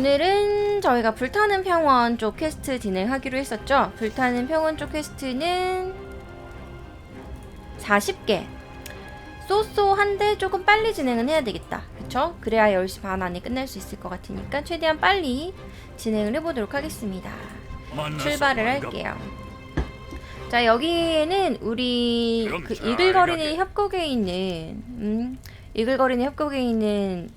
오늘은 저희가 불타는 평원 쪽 퀘스트 진행하기로 했었죠. 불타는 평원 쪽 퀘스트는 40개. 쏘쏘한데 조금 빨리 진행은 해야 되겠다. 그쵸? 그래야 10시 반 안에 끝날 수 있을 것 같으니까 최대한 빨리 진행을 해보도록 하겠습니다. 출발을 할게요. 자 여기에는 우리 그잘 이글거리는. 협곡에 있는 음, 이글거리는 협곡에 있는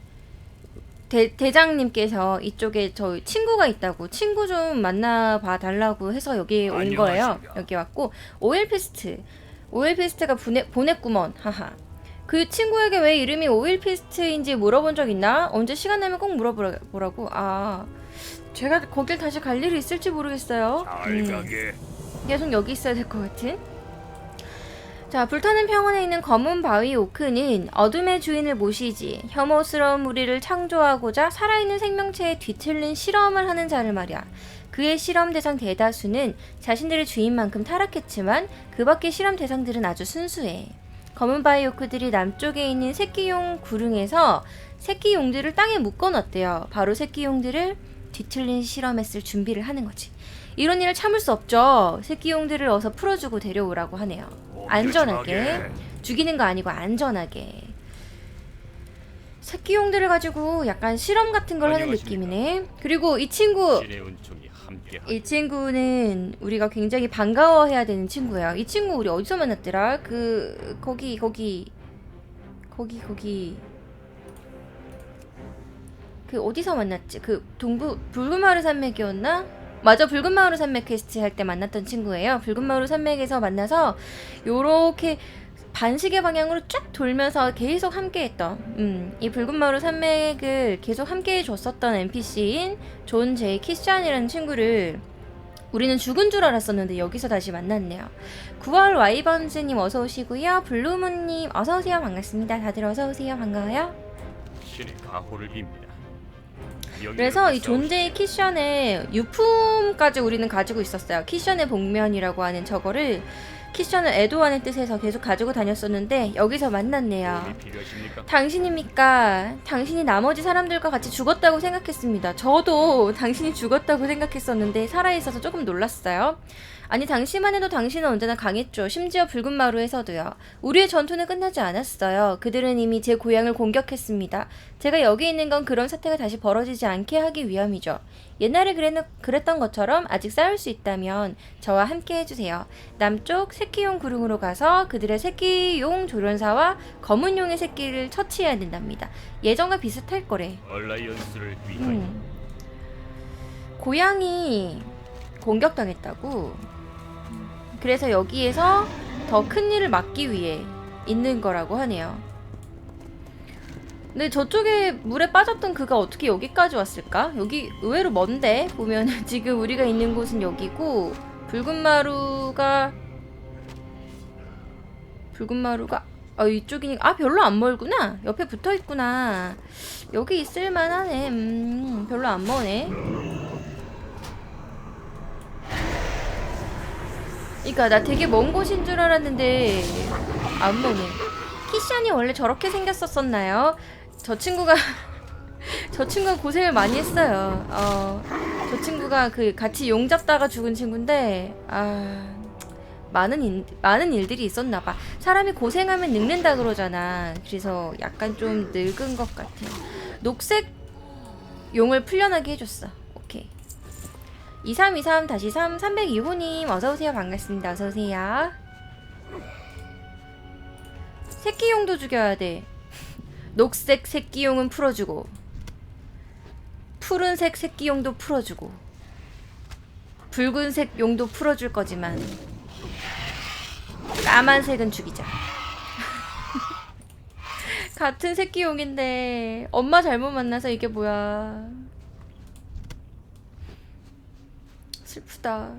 대, 대장님께서 이쪽에 저 친구가 있다고 친구 좀 만나봐 달라고 해서 여기 온 거예요. 안녕하십니까. 여기 왔고 오일 피스트 오일 피스트가 보내, 보냈구먼 하하. 그 친구에게 왜 이름이 오일 피스트인지 물어본 적 있나? 언제 시간 나면 꼭 물어보라고. 아 제가 거길 다시 갈 일이 있을지 모르겠어요. 잘 음. 가게. 계속 여기 있어야 될 것 같은. 자, 불타는 평원에 있는 검은 바위 오크는 어둠의 주인을 모시지 혐오스러운 무리를 창조하고자 살아있는 생명체에 뒤틀린 실험을 하는 자를 말이야. 그의 실험 대상 대다수는 자신들의 주인만큼 타락했지만 그 밖의 실험 대상들은 아주 순수해. 검은 바위 오크들이 남쪽에 있는 새끼용 구릉에서 새끼용들을 땅에 묶어놨대요. 바로 새끼용들을 뒤틀린 실험에 쓸 준비를 하는 거지. 이런 일을 참을 수 없죠. 새끼용들을 어서 풀어주고 데려오라고 하네요. 안전하게. 죽이는 거 아니고 안전하게. 새끼용들을 가지고 약간 실험 같은 걸 하는. 느낌이네. 그리고 이 친구 이 친구는 우리가 굉장히 반가워해야 되는 친구예요. 이 친구 우리 어디서 만났더라? 그 거기 거기 거기 거기 그 어디서 만났지? 그 동부 마을 산맥이었나? 맞아 붉은 마을 산맥 퀘스트 할 때 만났던 친구예요. 붉은 마을 산맥에서 만나서 요렇게 반시계 방향으로 쫙 돌면서 계속 함께했던 음, 이 붉은 마을 산맥을 계속 함께해 줬었던 NPC인 존 제이 키šan이라는 친구를 우리는 죽은 줄 알았었는데 여기서 다시 만났네요. 9월 와이번즈님 어서 오시고요. 블루문님 어서 오세요. 반갑습니다. 다들 어서 오세요. 반가워요. 신의 가호를 빕니다. 그래서 이 존제이 키션의 유품까지 우리는 가지고 있었어요. 키션의 복면이라고 하는 저거를 키션을 에도하는 뜻에서 계속 가지고 다녔었는데 여기서 만났네요. 당신입니까? 당신이 나머지 사람들과 같이 죽었다고 생각했습니다. 저도 당신이 죽었다고 생각했었는데 살아있어서 조금 놀랐어요. 아니 당시만 해도 당신은 언제나 강했죠. 심지어 붉은 마루에서도요. 우리의 전투는 끝나지 않았어요. 그들은 이미 제 고향을 공격했습니다. 제가 여기 있는 건 그런 사태가 다시 벌어지지 않게 하기 위함이죠. 옛날에 그랬, 그랬던 것처럼 아직 싸울 수 있다면 저와 함께 해주세요. 남쪽 새끼용 구릉으로 가서 그들의 새끼용 조련사와 검은 용의 새끼를 처치해야 된답니다. 예전과 비슷할 거래. 얼라이언스를 위하여 음. 고양이 공격당했다고. 그래서 여기에서 더 큰 일을 막기 위해 있는 거라고 하네요. 근데 저쪽에 물에 빠졌던 그가 어떻게 여기까지 왔을까? 여기 의외로 먼데 보면 지금 우리가 있는 곳은 여기고 붉은 마루가 붉은 마루가 아 이쪽이니 아 별로 안 멀구나. 옆에 붙어 있구나. 여기 있을 만하네. 음 별로 안 머네 그니까 나 되게 먼 곳인 줄 알았는데 안 머네 키샨이 원래 저렇게 생겼었었나요? 저 친구가 저 친구가 고생을 많이 했어요 어, 저 친구가 그 같이 용 잡다가 죽은 친구인데 아 많은 일, 많은 일들이 있었나 봐. 사람이 고생하면 늙는다 그러잖아. 그래서 약간 좀 늙은 것 같아요. 녹색 용을 풀려나게 해줬어. 오케이. 2323 다시 3 302호님 어서 오세요. 반갑습니다. 어서 오세요. 새끼용도 죽여야 돼. 녹색 새끼용은 풀어주고 푸른색 새끼용도 풀어주고 붉은색 용도 풀어줄 거지만 까만색은 죽이자. 같은 새끼용인데 엄마 잘못 만나서 이게 뭐야. 슬프다.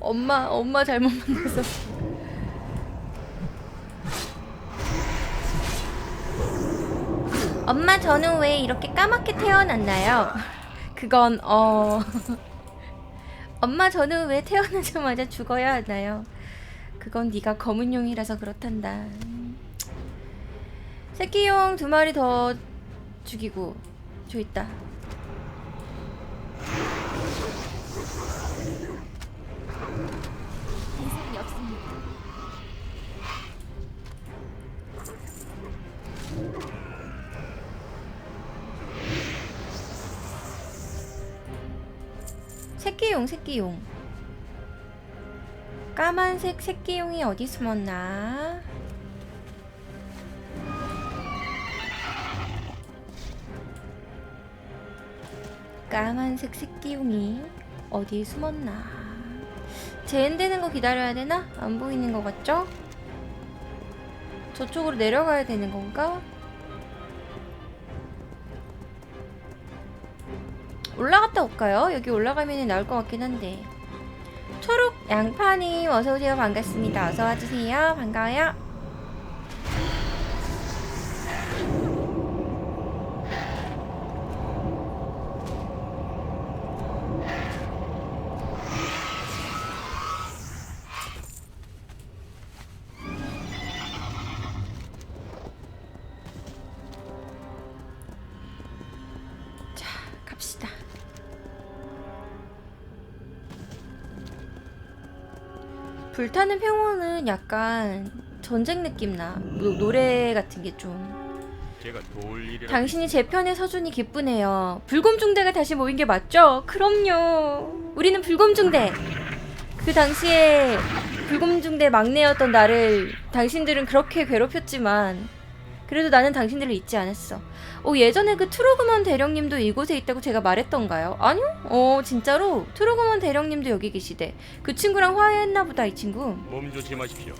엄마 엄마 잘못 만나서. 엄마 저는 왜 이렇게 까맣게 태어났나요? 그건 어 엄마 저는 왜 태어나자마자 죽어야 하나요? 그건 네가 검은 용이라서 그렇단다. 새끼 용 두 마리 더 죽이고 저 있다. 새끼용 새끼용 까만색 새끼용이 어디 숨었나 까만색 새끼용이 어디 숨었나 제한되는 거 기다려야 되나? 안 보이는 것 같죠? 저쪽으로 내려가야 되는 건가? 올라갔다 올까요? 여기 올라가면 나올 것 같긴 한데. 초록 양파님 어서오세요. 반갑습니다. 어서 와주세요. 반가워요 불타는 평원은 약간 전쟁 느낌 나 노- 노래 같은 게좀 도울 일이라 당신이 제 편에 서준이 기쁘네요. 불곰중대가 다시 모인 게 맞죠? 그럼요. 우리는 불곰중대. 그 당시에 불곰중대 막내였던 나를 당신들은 그렇게 괴롭혔지만 그래도 나는 당신들을 잊지 않았어. 어, 예전에 그 트로그먼 대령님도 이곳에 있다고 제가 말했던가요? 아니요? 어, 진짜로? 트로그먼 대령님도 여기 계시대. 그 친구랑 화해했나 보다, 이 친구. 몸 조심하십시오.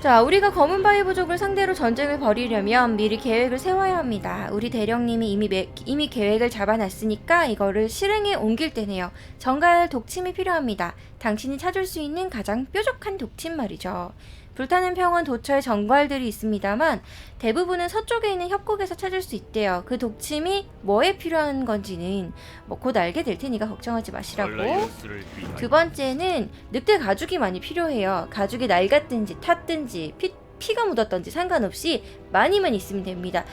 자, 우리가 검은 바위 부족을 상대로 전쟁을 벌이려면 미리 계획을 세워야 합니다. 우리 대령님이 이미 매- 이미 계획을 잡아놨으니까 이거를 실행에 옮길 때네요. 정갈 독침이 필요합니다. 당신이 찾을 수 있는 가장 뾰족한 독침 말이죠. 불타는 평원 도처에 정갈들이 있습니다만 대부분은 서쪽에 있는 협곡에서 찾을 수 있대요. 그 독침이 뭐에 필요한 건지는 뭐 곧 알게 될 테니까 걱정하지 마시라고. 두 번째는 늑대 가죽이 많이 필요해요. 가죽이 낡았든지 탔든지 피, 피가 묻었던지 상관없이 많이만 있으면 됩니다.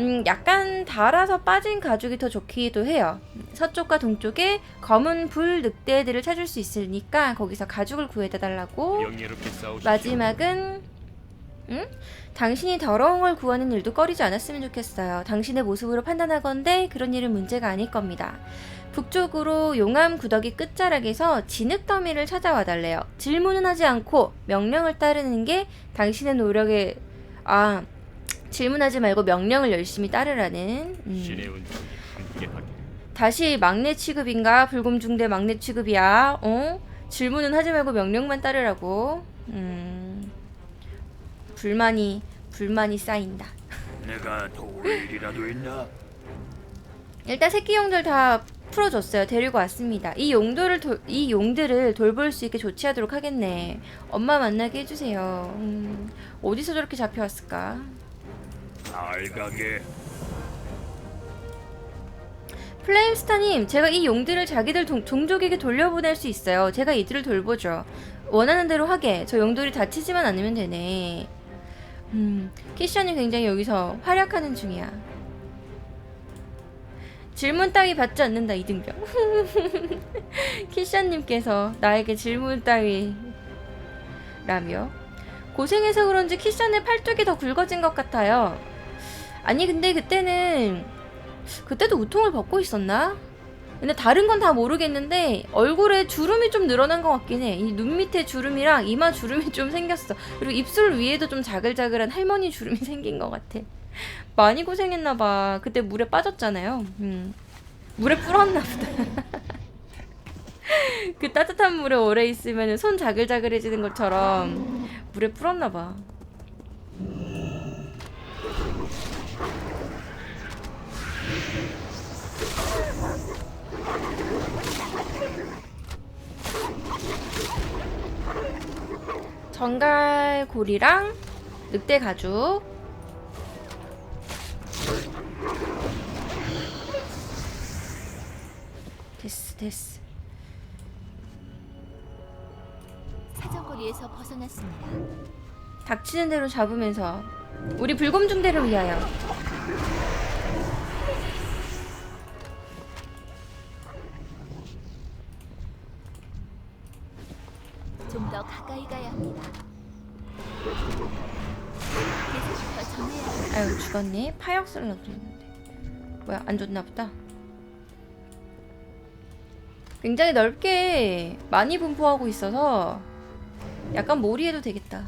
음, 약간 달아서 빠진 가죽이 더 좋기도 해요. 서쪽과 동쪽에 검은 불 늑대들을 찾을 수 있으니까 거기서 가죽을 구해다 달라고. 마지막은 응? 당신이 더러운 걸 구하는 일도 꺼리지 않았으면 좋겠어요. 당신의 모습으로 판단하건대 그런 일은 문제가 아닐 겁니다. 북쪽으로 용암 구더기 끝자락에서 진흙 더미를 찾아와 달래요. 질문은 하지 않고 명령을 따르는 게 당신의 노력에 아 질문하지 말고 명령을 열심히 따르라는 음. 다시 막내 취급인가? 불곰중대 막내 취급이야. 어? 질문은 하지 말고 명령만 따르라고. 음. 불만이 불만이 쌓인다. 내가 도울 일이라도 있나? 일단 새끼 용들 다 풀어줬어요. 데리고 왔습니다. 이 용들을 도, 이 용들을 돌볼 수 있게 조치하도록 하겠네. 엄마 만나게 해주세요. 음, 어디서 저렇게 잡혀왔을까? 알가게. 플레임스타님, 제가 이 용들을 자기들 동, 종족에게 돌려보낼 수 있어요. 제가 이들을 돌보죠. 원하는 대로 하게. 저 용들이 다치지만 않으면 되네. 음, 키션이 굉장히 여기서 활약하는 중이야. 질문 따위 받지 않는다 이등병. 키션님께서 나에게 질문 따위 라며 고생해서 그런지 키션의 팔뚝이 더 굵어진 것 같아요. 아니 근데 그때는 그때도 우통을 벗고 있었나? 근데 다른 건 다 모르겠는데 얼굴에 주름이 좀 늘어난 것 같긴 해. 이 눈 밑에 주름이랑 이마 주름이 좀 생겼어. 그리고 입술 위에도 좀 자글자글한 할머니 주름이 생긴 것 같아. 많이 고생했나 봐. 그때 물에 빠졌잖아요. 음. 물에 불었나 보다. 그 따뜻한 물에 오래 있으면 손 자글자글해지는 것처럼 물에 불었나 봐. 정갈고리랑 늑대 가죽. 됐어 됐어. 사정거리에서 벗어났습니다. 닥치는 대로 잡으면서 우리 불검 중대를 위하여 죽었네. 파역 슬러도 있는데. 뭐야 안 좋나 보다. 굉장히 넓게 많이 분포하고 있어서 약간 몰이해도 되겠다.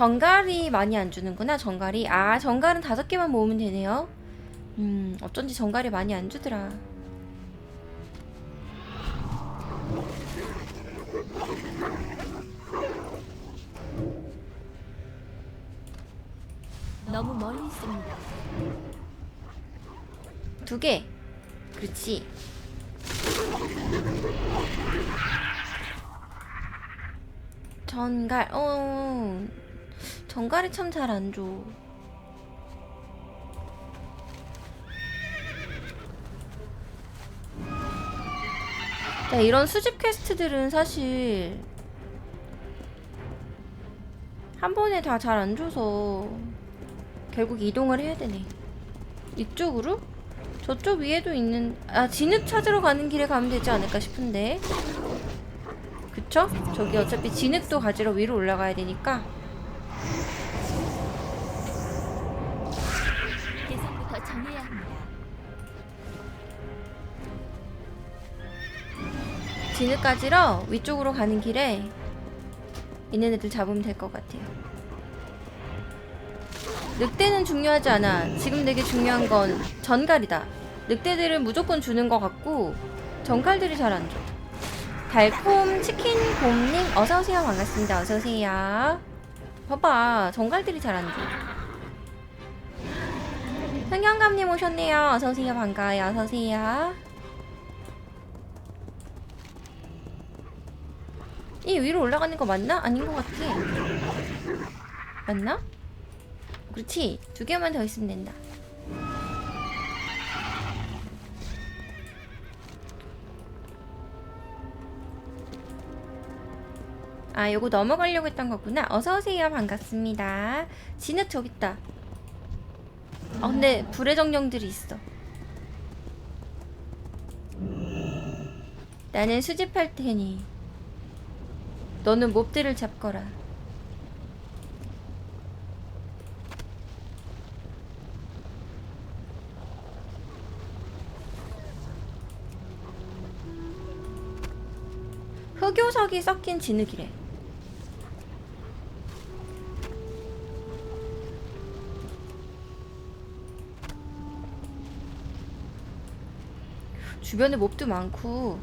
정갈이 많이 안 주는구나 정갈이. 아 정갈은 다섯 개만 모으면 되네요. 음 어쩐지 정갈이 많이 안 주더라. 너무 멀리 있습니다. 두 개. 그렇지. 전갈. 어 정갈이 참 잘 안 줘. 자, 이런 수집 퀘스트들은 사실 한 번에 다 잘 안 줘서 결국 이동을 해야 되네. 이쪽으로? 저쪽 위에도 있는 아 진흙 찾으러 가는 길에 가면 되지 않을까 싶은데 그쵸? 저기 어차피 진흙도 가지러 위로 올라가야 되니까 정해야 합니다. 진흙 가지러 위쪽으로 가는 길에 있는 애들 잡으면 될 것 같아요. 늑대는 중요하지 않아. 지금 되게 중요한 건 전갈이다. 늑대들은 무조건 주는 것 같고 전갈들이 잘 안 줘. 달콤 치킨 곰님 어서 오세요. 반갑습니다. 어서 오세요. 봐봐. 전갈들이 잘 안 줘. 흥경감님 오셨네요. 어서오세요. 반가워요. 어서오세요. 이 위로 올라가는 거 맞나? 아닌 것 같아. 맞나? 그렇지. 두 개만 더 있으면 된다. 아 요거 넘어가려고 했던 거구나. 어서오세요. 반갑습니다. 진흙 저기 있다 아 근데 불의 정령들이 있어. 나는 수집할 테니 너는 몹들을 잡거라. 흑요석이 섞인 진흙이래 주변에 몹도 많고.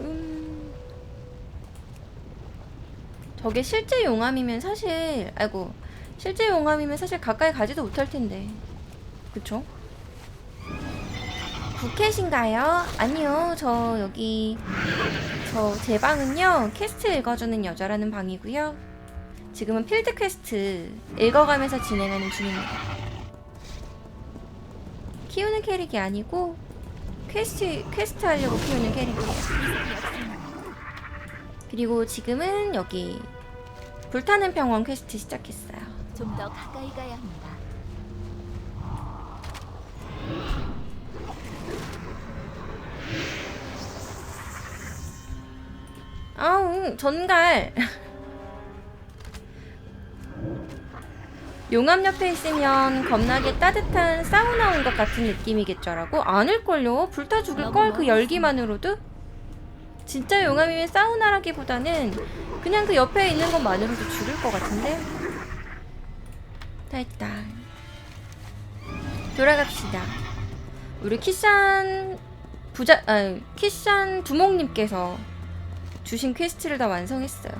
음. 저게 실제 용암이면 사실 아이고 실제 용암이면 사실 가까이 가지도 못할 텐데 그쵸? 부캐신가요? 아니요 저 여기 저 제 방은요 퀘스트 읽어주는 여자라는 방이고요 지금은 필드 퀘스트 읽어가면서 진행하는 중입니다 키우는 캐릭이 아니고 퀘스트 퀘스트 하려고 키우는 캐릭이에요. 그리고 지금은 여기 불타는 병원 퀘스트 시작했어요. 좀 더 가까이 가야 합니다. 아우 전갈. 용암 옆에 있으면 겁나게 따뜻한 사우나 온 것 같은 느낌이겠죠라고? 아닐걸요? 불타 죽을 걸 그 열기만으로도? 진짜 용암이면 사우나라기보다는 그냥 그 옆에 있는 것만으로도 죽을 것 같은데? 다 했다. 돌아갑시다. 우리 키산 부자, 아, 키산 두목님께서 주신 퀘스트를 다 완성했어요.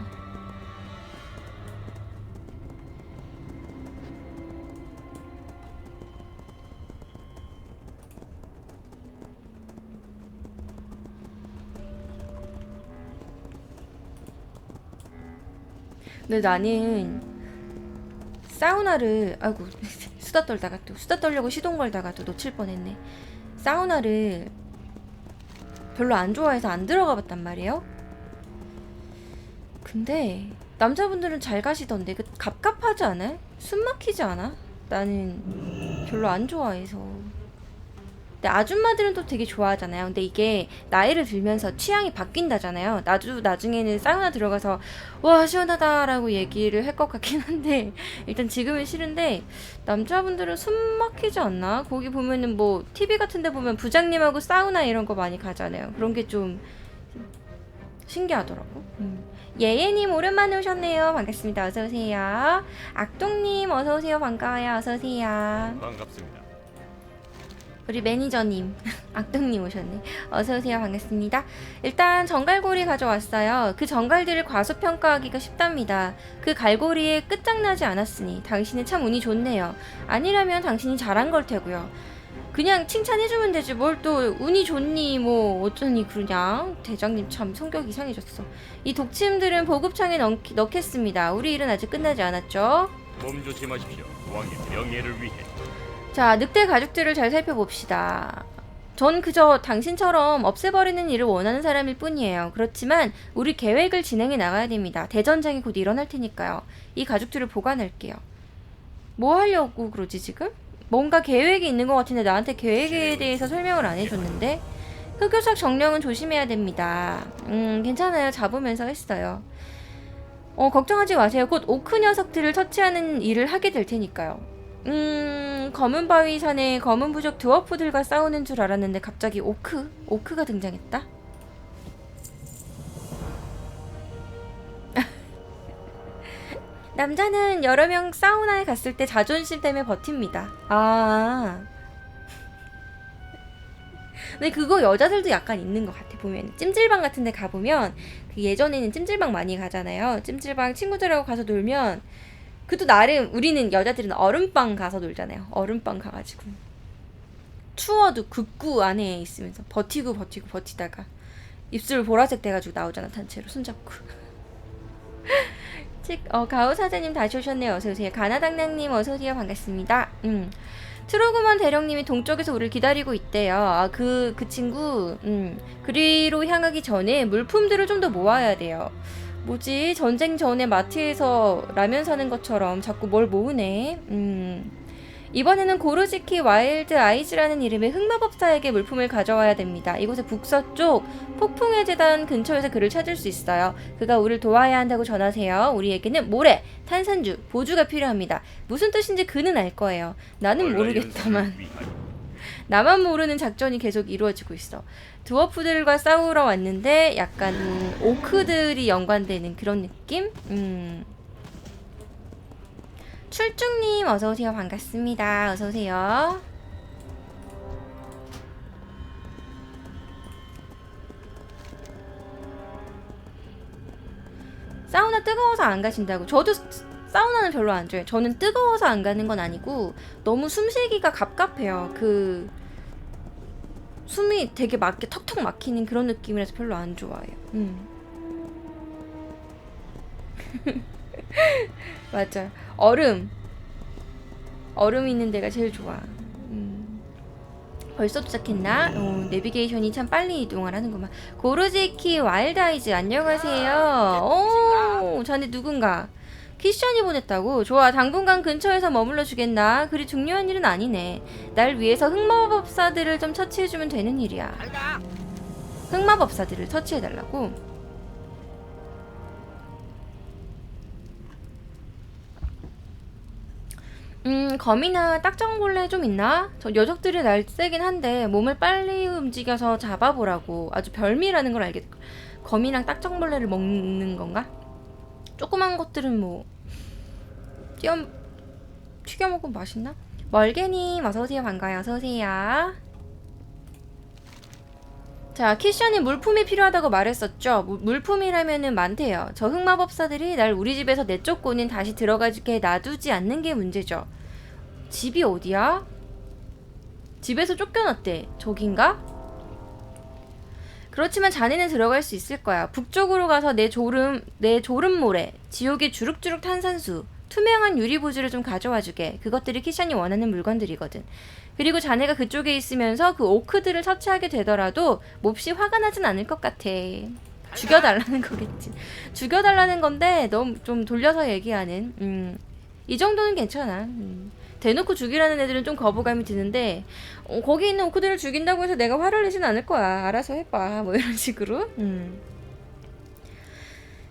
근데 나는 사우나를 아이고 수다 떨다가 또 수다 떨려고 시동 걸다가 또 놓칠 뻔했네. 사우나를 별로 안 좋아해서 안 들어가 봤단 말이에요. 근데 남자분들은 잘 가시던데 그 갑갑하지 않아요? 숨 막히지 않아? 나는 별로 안 좋아해서. 근데 아줌마들은 또 되게 좋아하잖아요. 근데 이게 나이를 들면서 취향이 바뀐다잖아요. 나도 나중에는 사우나 들어가서 와 시원하다라고 얘기를 할 것 같긴 한데 일단 지금은 싫은데 남자분들은 숨 막히지 않나? 거기 보면은 뭐 TV 같은데 보면 부장님하고 사우나 이런 거 많이 가잖아요. 그런 게 좀 신기하더라고. 음. 예예님 오랜만에 오셨네요. 반갑습니다. 어서 오세요. 악동님 어서 오세요. 반가워요. 어서 오세요. 반갑습니다. 우리 매니저님 악동님 오셨네 어서오세요 반갑습니다 일단 정갈고리 가져왔어요 그 정갈들을 과소평가하기가 쉽답니다 그 갈고리에 끝장나지 않았으니 당신은 참 운이 좋네요 아니라면 당신이 잘한 걸 테고요 그냥 칭찬해주면 되지 뭘 또 운이 좋니 뭐 어쩌니 그러냐 대장님 참 성격 이상해졌어 이 독침들은 보급창에 넣, 넣겠습니다 우리 일은 아직 끝나지 않았죠 몸 조심하십시오. 왕의 명예를 위해. 자, 늑대 가족들을 잘 살펴봅시다. 전 그저 당신처럼 없애버리는 일을 원하는 사람일 뿐이에요. 그렇지만 우리 계획을 진행해 나가야 됩니다. 대전장이 곧 일어날 테니까요. 이 가족들을 보관할게요. 뭐 하려고 그러지 지금? 뭔가 계획이 있는 것 같은데 나한테 계획에 대해서 설명을 안 해줬는데 흑요석 정령은 조심해야 됩니다. 음 괜찮아요. 잡으면서 했어요. 어 걱정하지 마세요. 곧 오크 녀석들을 처치하는 일을 하게 될 테니까요. 음, 검은 바위 산에 검은 부족 드워프들과 싸우는 줄 알았는데 갑자기 오크? 오크가 등장했다? 남자는 여러 명 사우나에 갔을 때 자존심 때문에 버팁니다. 아. 근데 그거 여자들도 약간 있는 것 같아, 보면. 찜질방 같은 데 가보면, 그 예전에는 찜질방 많이 가잖아요. 찜질방 친구들하고 가서 놀면, 그도 나름 우리는 여자들은 얼음방 가서 놀잖아요. 얼음방 가가지고 추워도 극구 안에 있으면서 버티고 버티고 버티다가 입술 보라색 돼가지고 나오잖아 단체로 손잡고. 즉, 어, 가오 사장님 다시 오셨네요. 어서 오세요. 가나당당님 어서 오세요. 반갑습니다. 음. 트로그먼 대령님이 동쪽에서 우리를 기다리고 있대요. 아, 그, 그 친구, 음, 그리로 향하기 전에 물품들을 좀 더 모아야 돼요. 뭐지? 전쟁 전에 마트에서 라면 사는 것처럼 자꾸 뭘 모으네. 음. 이번에는 고르지키 와일드 아이즈라는 이름의 흑마법사에게 물품을 가져와야 됩니다. 이곳의 북서쪽 폭풍의 재단 근처에서 그를 찾을 수 있어요. 그가 우리를 도와야 한다고 전하세요. 우리에게는 모래, 탄산주, 보주가 필요합니다. 무슨 뜻인지 그는 알 거예요. 나는 모르겠다만. 나만 모르는 작전이 계속 이루어지고 있어. 드워프들과 싸우러 왔는데 약간 음, 오크들이 연관되는 그런 느낌? 음. 출중님 어서 오세요. 반갑습니다. 어서 오세요. 사우나 뜨거워서 안 가신다고. 저도 사우나는 별로 안 좋아해요. 저는 뜨거워서 안 가는 건 아니고 너무 숨쉬기가 갑갑해요. 그 숨이 되게 막게 턱턱 막히는 그런 느낌이라서 별로 안 좋아해요. 음. 맞아. 얼음. 얼음 있는 데가 제일 좋아. 음. 벌써 도착했나? 어, 내비게이션이 참 빨리 이동을 하는구만. 고르지키 와일드아이즈 안녕하세요. 오, 자네 누군가? 키션이 보냈다고? 좋아, 당분간 근처에서 머물러 주겠나? 그리 중요한 일은 아니네. 날 위해서 흑마법사들을 좀 처치해주면 되는 일이야. 흑마법사들을 처치해달라고? 음, 거미나 딱정벌레 좀 있나? 저 녀석들이 날쌔긴 한데 몸을 빨리 움직여서 잡아보라고. 아주 별미라는 걸 알겠. 거미랑 딱정벌레를 먹는 건가? 조그만 것들은 뭐 튀겨 튀겨 먹으면 맛있나? 멀개님 어서 오세요 반가워요 어서 오세요. 자 키션이 물품이 필요하다고 말했었죠. 물- 물품이라면은 많대요. 저 흑마법사들이 날 우리 집에서 내쫓고는 다시 들어가게 놔두지 않는 게 문제죠. 집이 어디야? 집에서 쫓겨났대. 저긴가? 그렇지만 자네는 들어갈 수 있을 거야. 북쪽으로 가서 내 졸음, 내 졸음 모래, 지옥의 주룩주룩 탄산수, 투명한 유리 보즈를 좀 가져와 주게. 그것들이 키션이 원하는 물건들이거든. 그리고 자네가 그쪽에 있으면서 그 오크들을 처치하게 되더라도 몹시 화가 나진 않을 것 같아. 죽여달라는 거겠지. 죽여달라는 건데 너무 좀 돌려서 얘기하는. 음, 이 정도는 괜찮아. 음. 대놓고 죽이라는 애들은 좀 거부감이 드는데 어, 거기 있는 오크들을 죽인다고 해서 내가 화를 내진 않을 거야. 알아서 해봐. 뭐 이런 식으로. 음.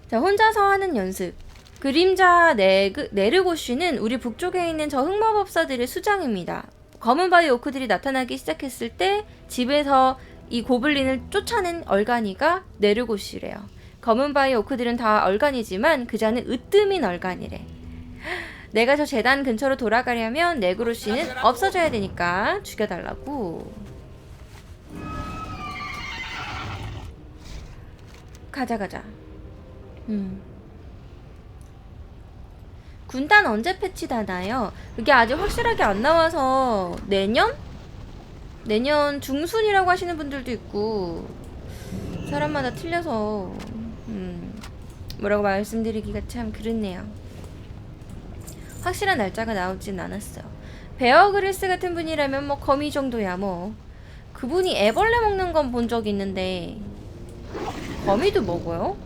자, 혼자서 하는 연습. 그림자 네그, 네르고쉬는 우리 북쪽에 있는 저 흑마법사들의 수장입니다. 검은 바위 오크들이 나타나기 시작했을 때 집에서 이 고블린을 쫓아낸 얼간이가 네르고쉬래요. 검은 바위 오크들은 다 얼간이지만 그자는 으뜸인 얼간이래. 내가 저 재단 근처로 돌아가려면 네그로씨는 없어져야 되니까 죽여달라고. 가자 가자. 음. 군단 언제 패치되나요? 그게 아직 확실하게 안 나와서 내년? 내년 중순이라고 하시는 분들도 있고 사람마다 틀려서 음, 뭐라고 말씀드리기가 참 그렇네요. 확실한 날짜가 나오진 않았어요. 베어 그릴스 같은 분이라면 뭐 거미 정도야 뭐. 그분이 애벌레 먹는 건 본 적 있는데 거미도 먹어요?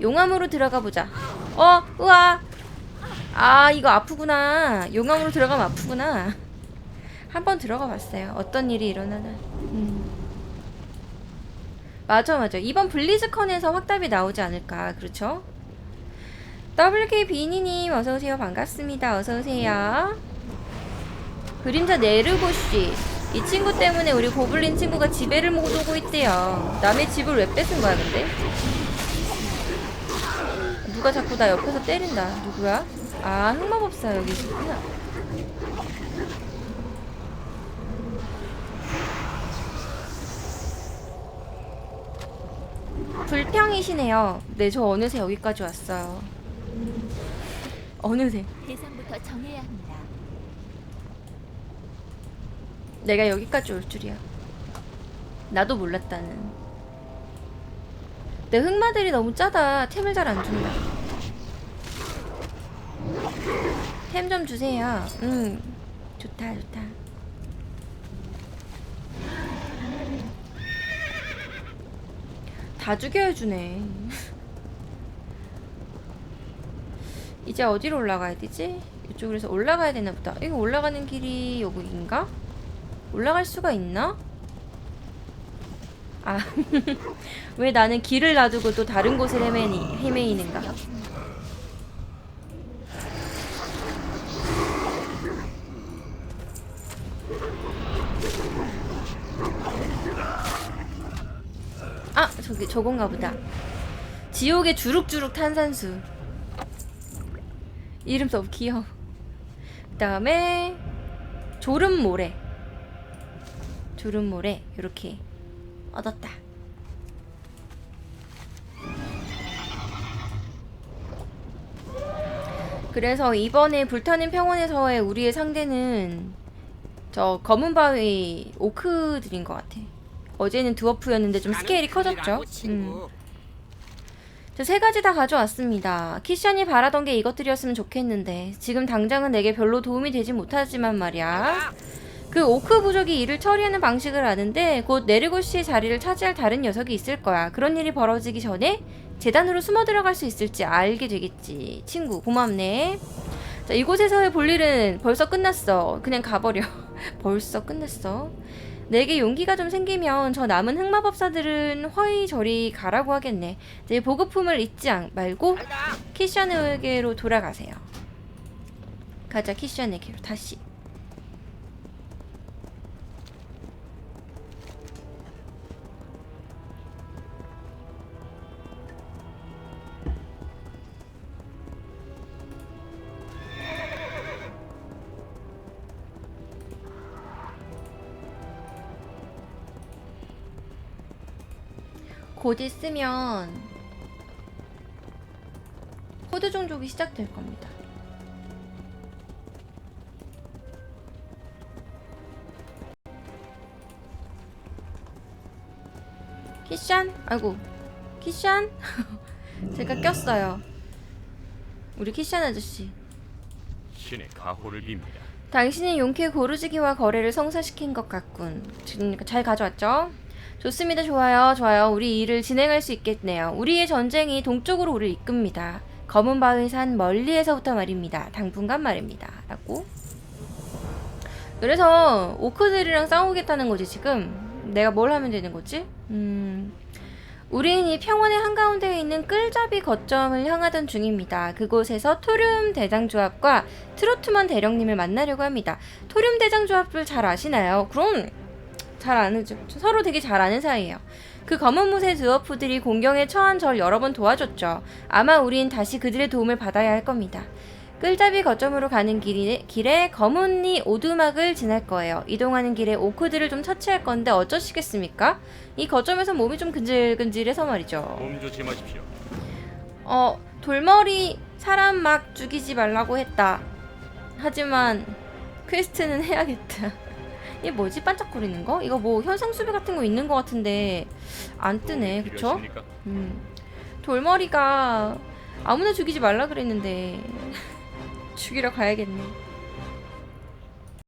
용암으로 들어가 보자. 어, 우와. 아, 이거 아프구나. 용암으로 들어가면 아프구나. 한번 들어가 봤어요. 어떤 일이 일어나나. 음. 맞아, 맞아. 이번 블리즈컨에서 확답이 나오지 않을까. 그렇죠? WK 비니님 어서오세요. 반갑습니다. 어서오세요. 그림자 네르고씨. 이 친구 때문에 우리 고블린 친구가 지배를 못 오고 있대요. 남의 집을 왜 뺏은 거야, 근데? 누가 자꾸 나 옆에서 때린다. 누구야? 아, 흑마법사 여기 있구나. 불평이시네요. 네, 저 어느새 여기까지 왔어요. 어느새. 대상부터 정해야 합니다. 내가 여기까지 올 줄이야. 나도 몰랐다는. 내 흑마들이 너무 짜다. 템을 잘 안 준다. 템좀 주세요. 응. 좋다, 좋다. 다 죽여주네. 이제 어디로 올라가야 되지? 이쪽으로 해서 올라가야 되나 보다. 이거 올라가는 길이 여기인가? 올라갈 수가 있나? 아, 왜 나는 길을 놔두고 또 다른 곳을 헤매니, 헤매이는가? 저기 저건가 보다. 지옥의 주룩주룩 탄산수. 이름 너무 귀여워. 그다음에 졸음 모래. 졸음 모래 이렇게 얻었다. 그래서 이번에 불타는 평원에서의 우리의 상대는 저 검은 바위 오크들인 것 같아. 어제는 드워프였는데 좀 스케일이 커졌죠. 음. 저세 가지 다 가져왔습니다. 키션이 바라던 게 이것들이었으면 좋겠는데 지금 당장은 내게 별로 도움이 되지 못하지만 말이야. 그 오크 부족이 일을 처리하는 방식을 아는데 곧 네르고시의 자리를 차지할 다른 녀석이 있을 거야. 그런 일이 벌어지기 전에 재단으로 숨어 들어갈 수 있을지 알게 되겠지. 친구 고맙네. 자 이곳에서의 볼 일은 벌써 끝났어. 그냥 가버려. 벌써 끝났어. 내게 용기가 좀 생기면 저 남은 흑마법사들은 허이 저리 가라고 하겠네. 내 보급품을 잊지 않- 말고 키션에게로 돌아가세요. 가자 키션에게로 다시. 곧 있으면 코드 종족이 시작될 겁니다. 키샨? 아이고 키샨? 제가 꼈어요 우리 키샨 아저씨 신의 가호를 빕니다. 당신은 용케 고르즈기와 거래를 성사시킨 것 같군. 지금 잘 가져왔죠? 좋습니다. 좋아요. 좋아요. 우리 일을 진행할 수 있겠네요. 우리의 전쟁이 동쪽으로 우리를 이끕니다. 검은 바위 산 멀리에서부터 말입니다. 당분간 말입니다. 라고. 그래서 오크들이랑 싸우겠다는 거지 지금. 내가 뭘 하면 되는 거지? 음... 우리는 이 평원의 한가운데에 있는 끌잡이 거점을 향하던 중입니다. 그곳에서 토륨 대장조합과 트로트먼 대령님을 만나려고 합니다. 토륨 대장조합을 잘 아시나요? 그럼 잘 아는죠. 서로 되게 잘 아는 사이예요. 그 검은 무쇠 드워프들이 공경에 처한 절 여러 번 도와줬죠. 아마 우린 다시 그들의 도움을 받아야 할 겁니다. 끌잡이 거점으로 가는 길이, 길에 검은니 오두막을 지날 거예요. 이동하는 길에 오크들을 좀 처치할 건데 어쩌시겠습니까? 이 거점에서 몸이 좀 근질근질해서 말이죠. 몸 조심하십시오. 어, 돌머리 사람 막 죽이지 말라고 했다. 하지만 퀘스트는 해야겠다. 이게 뭐지? 반짝거리는 거? 이거 뭐 현상 수배 같은 거 있는 거 같은데 안 뜨네. 도움이 그쵸? 음. 돌머리가 아무나 죽이지 말라 그랬는데 죽이러 가야겠네.